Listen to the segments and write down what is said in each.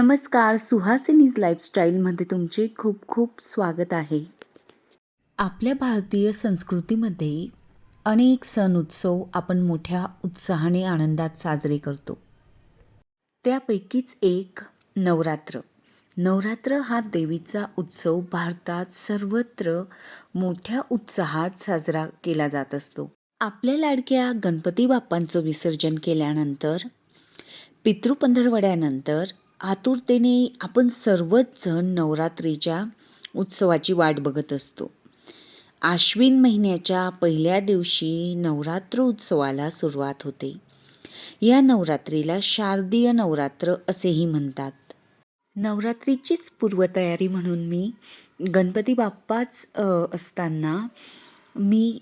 नमस्कार सुहासिनीज लाईफस्टाईलमध्ये तुमचे खूप खूप स्वागत आहे. आपल्या भारतीय संस्कृतीमध्ये अनेक सण उत्सव आपण मोठ्या उत्साहाने आनंदात साजरे करतो. त्यापैकीच एक नवरात्र. नवरात्र हा देवीचा उत्सव भारतात सर्वत्र मोठ्या उत्साहात साजरा केला जात असतो. आपल्या लाडक्या गणपती बाप्पांचं विसर्जन केल्यानंतर पितृपंधरवड्यानंतर आतुरतेने आपण सर्वच जण नवरात्रीच्या उत्सवाची वाट बघत असतो. आश्विन महिन्याच्या पहिल्या दिवशी नवरात्र उत्सवाला सुरुवात होते. या नवरात्रीला शारदीय नवरात्र असेही म्हणतात. नवरात्रीचीच पूर्वतयारी म्हणून मी गणपती बाप्पाच असताना मी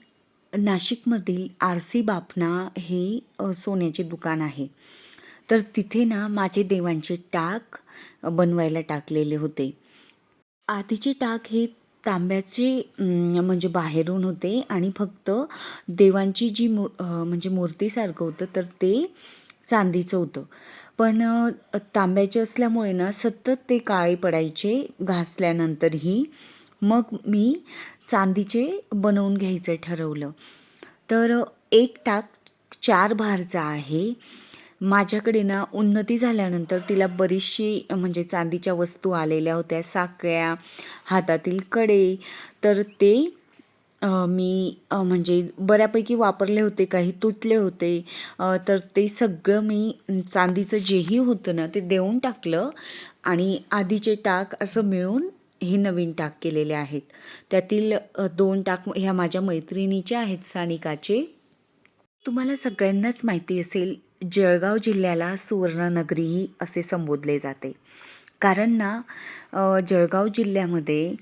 नाशिकमधील आर सी बापना हे सोन्याचे दुकान आहे. तर तिथे ना माझे देवांचे टाक बनवायला टाकलेले होते. आधीचे टाक हे तांब्याचे म्हणजे बाहेरून होते आणि फक्त देवांची जी मू म्हणजे मूर्तीसारखं होतं तर ते चांदीचं होतं. पण तांब्याचे असल्यामुळे ना सतत ते काळे पडायचे घासल्यानंतरही. मग मी चांदीचे बनवून घ्यायचं ठरवलं. तर एक टाक चार भारचा आहे. माझ्याकडे ना उन्नती झाल्यानंतर तिला बरीचशी म्हणजे चांदीच्या वस्तू आलेल्या होत्या साकळ्या हातातील कडे. तर ते मी म्हणजे बऱ्यापैकी वापरले होते काही तुटले होते. तर ते सगळं मी चांदीचं जेही होतं ना ते देऊन टाकलं आणि आधीचे टाक असं मिळून हे नवीन टाक केलेले आहेत. त्यातील दोन टाक ह्या माझ्या मैत्रिणीच्या आहेत सानिकाचे. तुम्हाला सगळ्यांनाच माहिती असेल जळगाव जिल्ह्याला सुवर्णनगरीही असे संबोधले जाते. कारण ना जळगाव जिल्ह्यामध्ये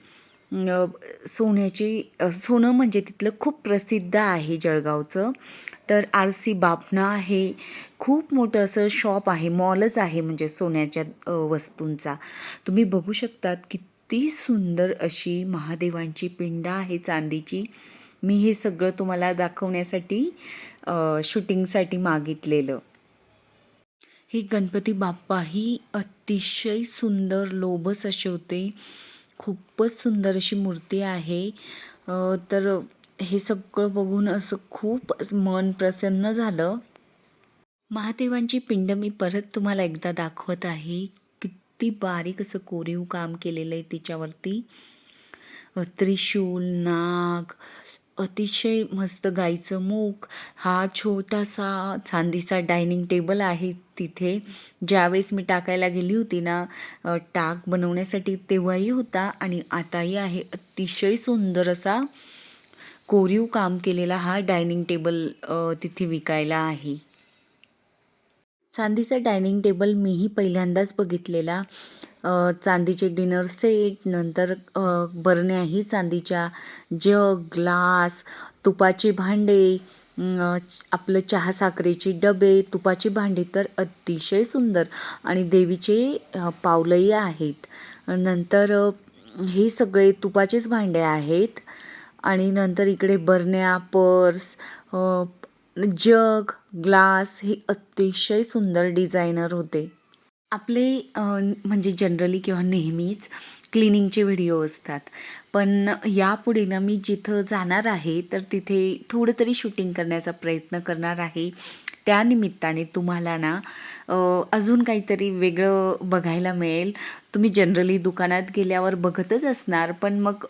सोन्याची सोनं म्हणजे तिथलं खूप प्रसिद्ध आहे जळगावचं. तर आर सी बापना हे खूप मोठं असं शॉप आहे मॉलच आहे म्हणजे सोन्याच्या वस्तूंचा. तुम्ही बघू शकतात किती सुंदर अशी महादेवांची पिंड आहे चांदीची. मी हे सगळं तुम्हाला दाखवण्यासाठी शूटिंगसाठी मागितलेलं. हे गणपती बाप्पा ही अतिशय सुंदर लोभस असे होते. खूपच सुंदर अशी मूर्ती आहे. तर हे सगळं बघून असं खूप मन प्रसन्न झालं. महादेवांची पिंड मी परत तुम्हाला एकदा दाखवत आहे. किती बारीक असं कोरीव काम केलेलं आहे तिच्यावरती. त्रिशूल नाग अतिशय मस्त गाईचं मूग. हा छोटासा चांदीचा डायनिंग टेबल आहे तिथे. ज्यावेळेस मी टाकायला गेली होती ना टाक बनवण्यासाठी तेव्हाही होता आणि आताही आहे. अतिशय सुंदर असा कोरीव काम केलेला हा डायनिंग टेबल तिथे विकायला आहे. चांदीचा डायनिंग टेबल मीही पहिल्यांदाच बघितलेला. चांदीचे डिनर सेट नंतर बरण्याही चांदीच्या जग ग्लास तुपाचे भांडे आपलं चहा साखरेचे डबे तुपाची भांडी तर अतिशय सुंदर आणि देवीचे पावलंही आहेत. नंतर हे सगळे तुपाचेच भांडे आहेत आणि नंतर इकडे बरण्या पर्स जग ग्लास हे अतिशय सुंदर डिझायनर होते. आपले म्हणजे जनरली किंवा नेहमीच क्लिनिंगचे व्हिडिओ असतात. पण यापुढे ना मी जिथं जाणार आहे तर तिथे थोडं तरी शूटिंग करण्याचा प्रयत्न करणार आहे. त्यानिमित्ताने तुम्हाला ना अजून काहीतरी वेगळं बघायला मिळेल. तुम्ही जनरली दुकानात गेल्यावर बघतच असणार पण मग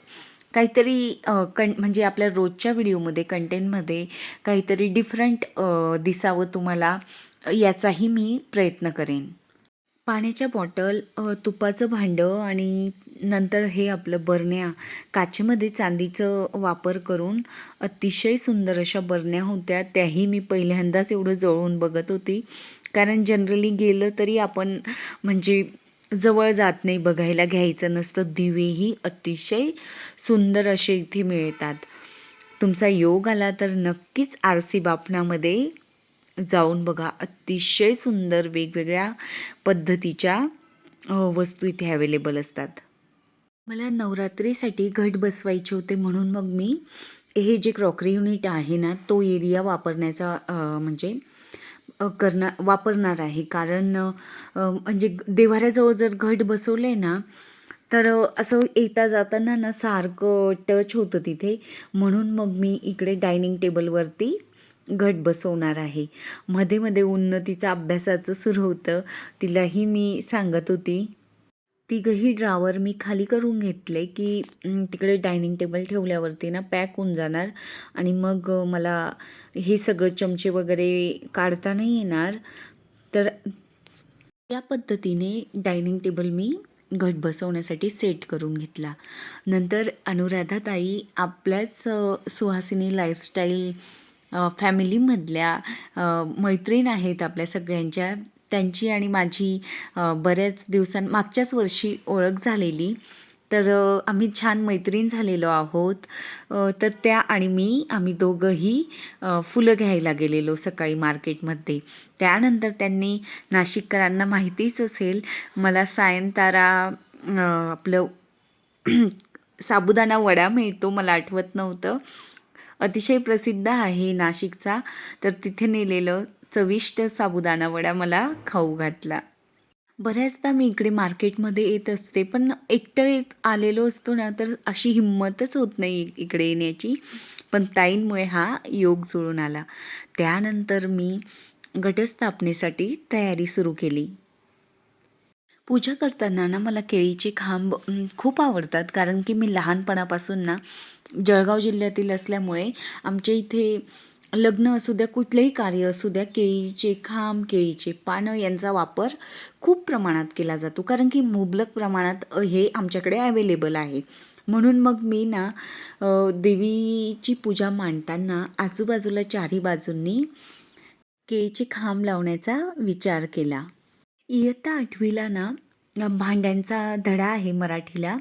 काहीतरी कं म्हणजे आपल्या रोजच्या व्हिडिओमध्ये कंटेंटमध्ये काहीतरी डिफरंट दिसावं तुम्हाला याचाही मी प्रयत्न करेन. पाण्याच्या बॉटल तुपाचं भांडं आणि नंतर हे आपलं बरण्या काचेमध्ये चांदीचं वापर करून अतिशय सुंदर अशा बरण्या होत्या. त्याही मी पहिल्यांदाच एवढं जवळून बघत होती. कारण जनरली गेलं तरी आपण म्हणजे जवळ जात नाही बघायला घ्यायचं नसतं. दिवेही अतिशय सुंदर असे इथे मिळतात. तुमचा योग आला तर नक्कीच आर सी बापणामध्ये जाऊन बघा. अतिशय सुंदर वेगवेगळ्या पद्धतीच्या वस्तू इथे अवेलेबल असतात. मला नवरात्रीसाठी घट बसवायचे होते म्हणून मग मी हे जे क्रॉकरी युनिट आहे ना तो एरिया वापरण्याचा म्हणजे करणार वापरणार आहे. कारण म्हणजे देवाऱ्याजवळ जर घट बसवले ना तर असं येता जाताना ना सारखं टच होतं तिथे. म्हणून मग मी इकडे डायनिंग टेबलवरती घट बसवणार आहे. मध्ये मध्ये उन्नतीचं अभ्यासाचं सुरू होतं. तिलाही मी सांगत होती. तिघंही ड्रावर मी खाली करून घेतले की तिकडे डायनिंग टेबल ठेवल्यावरती ना पॅक होऊन जाणार. आणि मग मला हे सगळं चमचे वगैरे काढता नाही येणार. तर या पद्धतीने डायनिंग टेबल मी घट बसवण्यासाठी सेट करून घेतला. नंतर अनुराधाताई आपल्याच सुहासिनी लाईफस्टाईल फॅमिलीमधल्या मैत्रीण आहेत आपल्या सगळ्यांच्या त्यांची आणि माझी बऱ्याच दिवसां मागच्याच वर्षी ओळख झालेली. तर आम्ही छान मैत्रीण झालेलो आहोत. तर त्या आणि मी आम्ही दोघंही फुलं घ्यायला गेलेलो सकाळी मार्केटमध्ये. त्यानंतर त्यांनी नाशिककरांना माहितीच असेल मला सायंतारा आपलं साबुदाणा वडा मिळतो मला आठवत नव्हतं. अतिशय प्रसिद्ध आहे नाशिकचा. तर तिथे नेलेलं चविष्ट साबुदाणा वडा मला खाऊ घातला. बऱ्याचदा मी इकडे मार्केटमध्ये येत असते पण एकटं येत आलेलो असतो ना तर अशी हिंमतच होत नाही इकडे येण्याची. पण ताईंमुळे हा योग जुळून आला. त्यानंतर मी घटस्थापनेसाठी तयारी सुरू केली. पूजा करताना ना मला केळीचे खांब खूप आवडतात. कारण की मी लहानपणापासून ना जळगाव जिल्ह्यातील असल्यामुळे आमच्या इथे लग्न असू द्या कुठलंही कार्य असू द्या केळीचे खांब केळीचे पानं यांचा वापर खूप प्रमाणात केला जातो. कारण की मुबलक प्रमाणात हे आमच्याकडे अवेलेबल आहे. म्हणून मग मी ना देवीची पूजा मांडताना आजूबाजूला चारही बाजूंनी केळीचे खांब लावण्याचा विचार केला. इयत्ता आठवीला ना भांड्यांचा धडा आहे मराठीला.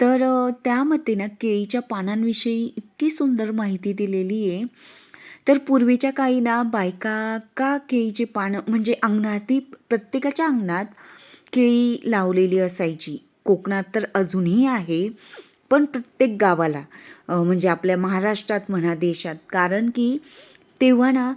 तर त्यामध्ये ना केळीच्या पानांविषयी इतकी सुंदर माहिती दिलेली आहे. तर पूर्वीच्या काळी ना बायका का केळीचे पानं म्हणजे अंगणाती प्रत्येकाच्या अंगणात केळी लावलेली असायची. कोकणात तर अजूनही आहे पण प्रत्येक गावाला म्हणजे आपल्या महाराष्ट्रात म्हणा देशात. कारण की तेव्हा ना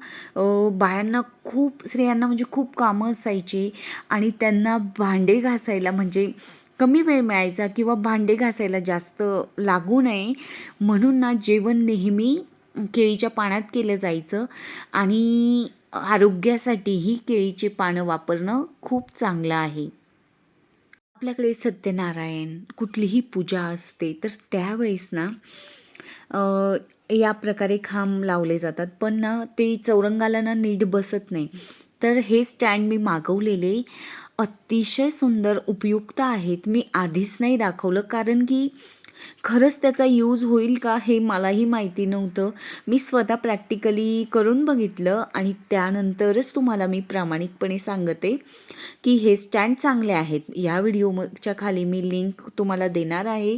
बायांना खूप स्त्रियांना म्हणजे खूप कामं असायची आणि त्यांना भांडे घासायला म्हणजे कमी वेळ मिळायचा किंवा भांडे घासायला जास्त लागू नये. म्हणून ना जेवण नेहमी केळीच्या पाण्यात केलं जायचं आणि आरोग्यासाठीही केळीचे पानं वापरणं खूप चांगलं आहे. आपल्याकडे सत्यनारायण कुठलीही पूजा असते तर त्यावेळेस ना या प्रकारे खांब लावले जातात. पण ना ते चौरंगाला ना नीट बसत नाही. तर हे स्टँड मी मागवलेले अतिशय सुंदर उपयुक्त आहेत. मी आधीच नाही दाखवलं. कारण की खरंच त्याचा यूज होईल का हे मलाही माहिती नव्हतं. मी स्वतः प्रॅक्टिकली करून बघितलं आणि त्यानंतरच तुम्हाला मी प्रामाणिकपणे सांगते की हे स्टँड चांगले आहेत. या व्हिडिओच्या खाली मी लिंक तुम्हाला देणार आहे.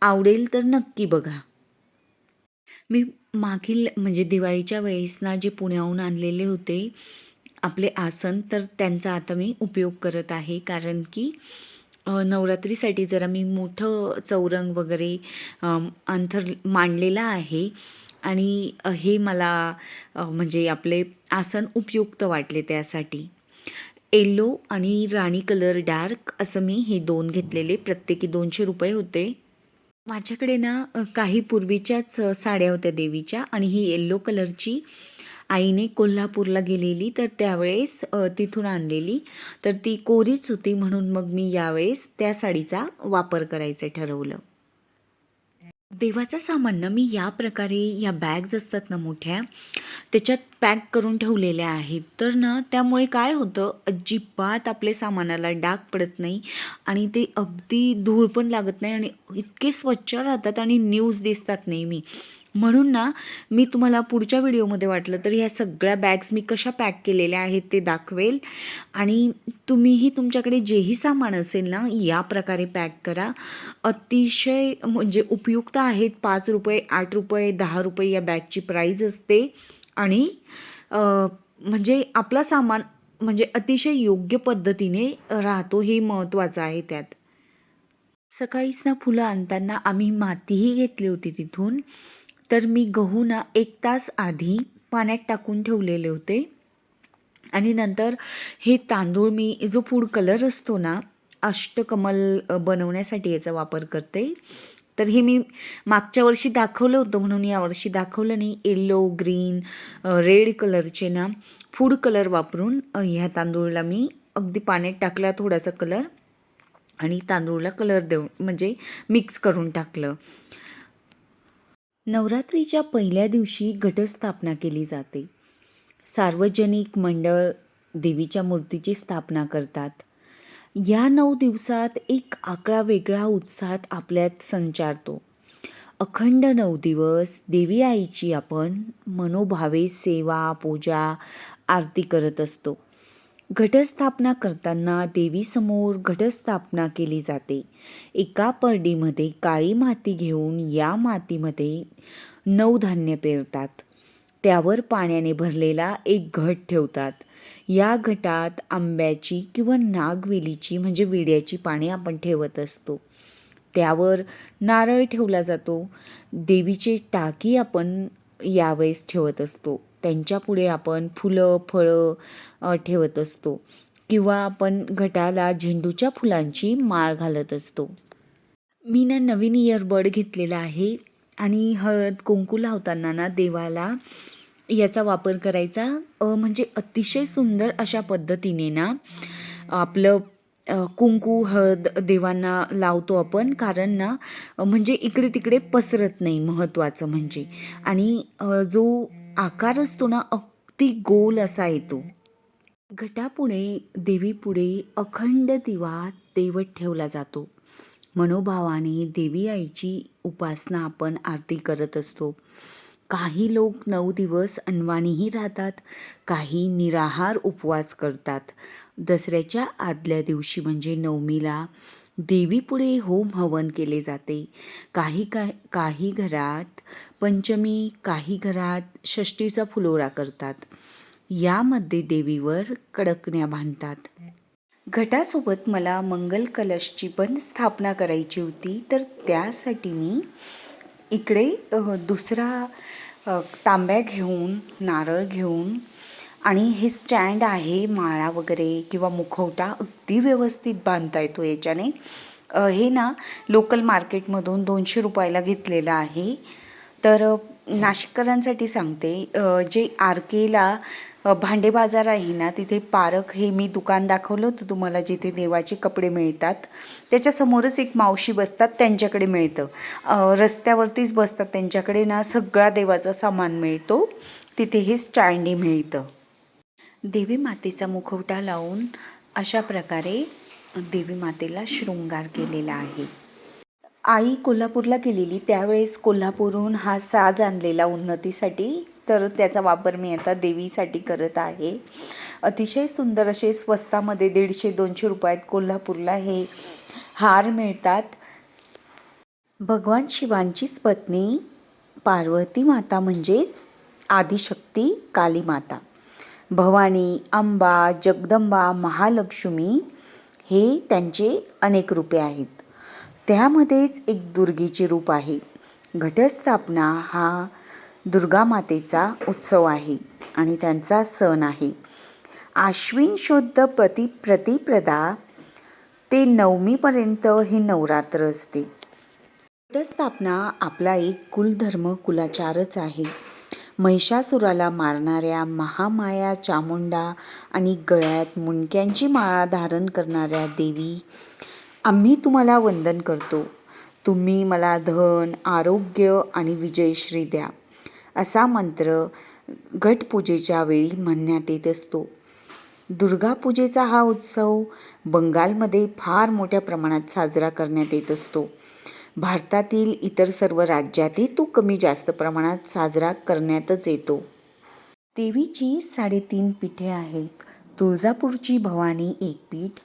आवडेल तर नक्की बघा. मी मागील म्हणजे दिवाळीच्या वेळेस ना जे पुण्याहून आणलेले होते आपले आसन तर त्यांचा आता मी उपयोग करत आहे. कारण की नवरात्रीसाठी जरा मी मोठं चौरंग वगैरे अंथर मांडलेलं आहे. आणि हे मला म्हणजे आपले आसन उपयुक्त वाटले त्यासाठी. येलो आणि राणी कलर डार्क असं मी हे दोन घेतलेले. प्रत्येकी दोनशे रुपये होते. माझ्याकडे ना काही पूर्वीच्याच साड्या होत्या देवीच्या आणि ही येल्लो कलरची आईने कोल्हापूरला गेलेली तर त्यावेळेस तिथून आणलेली. तर ती कोरीच होती म्हणून मग मी यावेळेस त्या साडीचा वापर करायचं ठरवलं. देवाचं सामान ना मी या प्रकारे या बॅग्ज असतात ना मोठ्या त्याच्यात पॅक करून ठेवलेल्या आहेत. तर ना त्यामुळे काय होतं अजिबात आपले सामानाला डाग पडत नाही आणि ते अगदी धूळ पण लागत नाही आणि इतके स्वच्छ राहतात आणि न्यूज दिसतात नेहमी. म्हणून ना मी तुम्हाला पुढच्या व्हिडिओमध्ये वाटलं तर ह्या सगळ्या बॅग्स मी कशा पॅक केलेल्या आहेत ते दाखवेल. आणि तुम्हीही तुमच्याकडे जेही सामान असेल ना या प्रकारे पॅक करा. अतिशय म्हणजे उपयुक्त आहेत. पाच रुपये आठ रुपये दहा रुपये या बॅगची प्राईज असते. आणि म्हणजे आपला सामान म्हणजे अतिशय योग्य पद्धतीने राहतो हे महत्त्वाचं आहे त्यात. सकाळीच ना फुलं आणताना आम्ही मातीही घेतली होती तिथून. तर मी गहू ना एक तास आधी पाण्यात टाकून ठेवलेले होते. आणि नंतर हे तांदूळ मी जो फूड कलर असतो ना अष्टकमल बनवण्यासाठी याचा वापर करते. तर हे मी मागच्या वर्षी दाखवलं होतं म्हणून यावर्षी दाखवलं नाही. येल्लो ग्रीन रेड कलरचे ना फूड कलर वापरून ह्या तांदूळला मी अगदी पाण्यात टाकला थोडासा कलर. आणि तांदूळला कलर देऊन म्हणजे मिक्स करून टाकलं. नवरात्रीच्या पहिल्या दिवशी घटस्थापना केली जाते. सार्वजनिक मंडळ देवीच्या मूर्तीची स्थापना करतात. या नऊ दिवसात एक आकडा वेगळा उत्साहात आपल्यात संचारतो. अखंड नऊ दिवस देवी आईची आपण मनोभावे सेवा पूजा आरती करत असतो. घटस्थापना करताना देवीसमोर घटस्थापना केली जाते. एका परडीमध्ये काळी माती घेऊन या मातीमध्ये नऊ धान्य पेरतात. त्यावर पाण्याने भरलेला एक घट ठेवतात. या घटात आंब्याची किंवा नागवेलीची म्हणजे विड्याची पाने आपण ठेवत असतो. त्यावर नारळ ठेवला जातो. देवीचे टाकी आपण यावेळेस ठेवत असतो. त्यांच्यापुढे आपण फुलं फळं ठेवत असतो. किंवा आपण घटाला झेंडूच्या फुलांची माळ घालत असतो. मी ना नवीन इयरबड घेतलेला आहे आणि हळद कुंकू लावताना ना देवाला याचा वापर करायचा. म्हणजे अतिशय सुंदर अशा पद्धतीने ना आपलं कुंकू हळद देवांना लावतो आपण. कारण ना म्हणजे इकडे तिकडे पसरत नाही महत्त्वाचं म्हणजे. आणि जो आकार असतो ना अगदी गोल असा येतो. घटापुढे देवीपुढे अखंड दिवा तेवत ठेवला जातो. मनोभावाने देवी आईची उपासना आपण आरती करत असतो. काही लोक नऊ दिवस अनवाणीही राहतात काही निराहार उपवास करतात. दसऱ्याच्या आदल्या दिवशी म्हणजे नवमीला देवीपुढे होम हवन केले जाते. काही का काही घरात पंचमी काही घरात षष्टीचा फुलोरा करतात. यामध्ये देवीवर कडकण्या बांधतात. घटासोबत मला मंगल कलशची पण स्थापना करायची होती तर त्यासाठी मी इकडे दुसरा तांब्या घेऊन नारळ घेऊन आणि हे स्टँड आहे माळा वगैरे किंवा मुखवटा अगदी व्यवस्थित बांधता येतो याच्याने. हे ना लोकल मार्केटमधून दोनशे रुपयाला घेतलेलं आहे. तर नाशिककरांसाठी सांगते जे आर केला भांडे बाजार आहे ना तिथे पारख हे मी दुकान दाखवलं होतं तुम्हाला जिथे देवाचे कपडे मिळतात. त्याच्यासमोरच एक मावशी बसतात त्यांच्याकडे मिळतं. रस्त्यावरतीच बसतात त्यांच्याकडे ना सगळा देवाचा सामान मिळतो. तिथे हे स्टँडही मिळतं. देवी मातेचा मुखवटा लावून अशा प्रकारे देवी मातेला शृंगार केलेला आहे. आई कोल्हापूरला गेलेली त्यावेळेस कोल्हापूरहून हा साज आणलेला उन्नतीसाठी तर त्याचा वापर मी आता देवीसाठी करत आहे. अतिशय सुंदर असे स्वस्तामध्ये दीडशे दोनशे रुपयात कोल्हापूरला हे हार मिळतात. भगवान शिवांचीच पत्नी पार्वती माता म्हणजेच आदिशक्ती काली माता. भवानी अंबा जगदंबा महालक्ष्मी हे त्यांचे अनेक रूपे आहेत. त्यामध्येच एक दुर्गेचे रूप आहे. घटस्थापना हा दुर्गा मातेचा उत्सव आहे आणि त्यांचा सण आहे. आश्विन शुद्ध प्रति प्रतिप्रदा ते नवमीपर्यंत हे नवरात्र असते. घटस्थापना आपला एक कुलधर्म कुलाचारच आहे. महिषासुराला मारणाऱ्या महामाया चामुंडा आणि गळ्यात मुंडक्यांची माळा धारण करणाऱ्या देवी आम्ही तुम्हाला वंदन करतो. तुम्ही मला धन आरोग्य आणि विजयश्री द्या. असा मंत्र घटपूजेच्या वेळी म्हणण्यात येत असतो. दुर्गापूजेचा हा उत्सव बंगालमध्ये फार मोठ्या प्रमाणात साजरा करण्यात येत असतो. भारतातील इतर सर्व राज्यातही तो कमी जास्त प्रमाणात साजरा करण्यातच येतो. देवीची साडेतीन पीठे आहेत. तुळजापूरची भवानी एक पीठ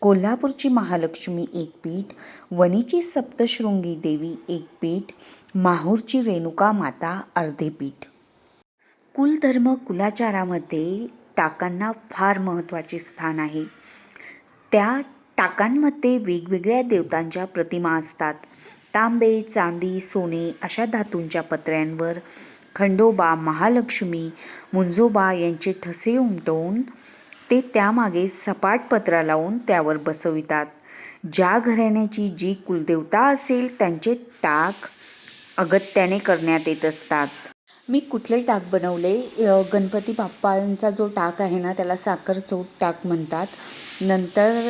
कोल्हापूरची महालक्ष्मी एक पीठ वणीची सप्तशृंगी देवी एक पीठ माहूरची रेणुका माता अर्धे पीठ. कुलधर्म कुलाचारामध्ये टाकांना फार महत्त्वाचे स्थान आहे. त्या टाकांमध्ये वेगवेगळ्या देवतांच्या प्रतिमा असतात. तांबे चांदी सोने अशा धातूंच्या पत्र्यांवर खंडोबा महालक्ष्मी मुंजोबा यांचे ठसे उमटवून ते त्यामागे सपाट पत्रा लावून त्यावर बसवितात. ज्या घराण्याची जी कुलदेवता असेल त्यांचे टाक अगत्याने करण्यात येत असतात. मी कुठले टाक बनवले? गणपती बाप्पांचा जो टाक आहे ना त्याला साखर चोट टाक म्हणतात. नंतर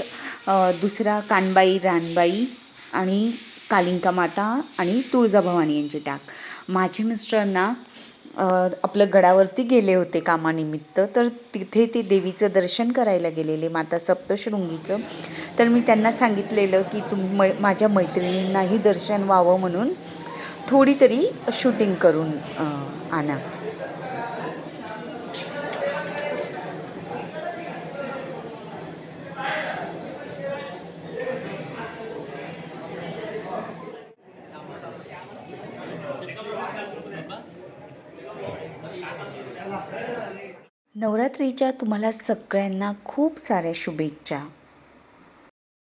दुसरा कानबाई रानबाई आणि कालिंका माता आणि तुळजाभवानी यांची टाक. माझे मिस्टरांना आपलं गडावरती गेले होते कामानिमित्त तर तिथे ते देवीचं दर्शन करायला गेलेले माता सप्तशृंगीचं. तर मी त्यांना सांगितलेलं की तुम मै माझ्या मैत्रिणींनाही दर्शन व्हावं म्हणून थोडी तरी शूटिंग करून आणा. नवरात्रीच्या तुम्हाला सगळ्यांना खूप साऱ्या शुभेच्छा.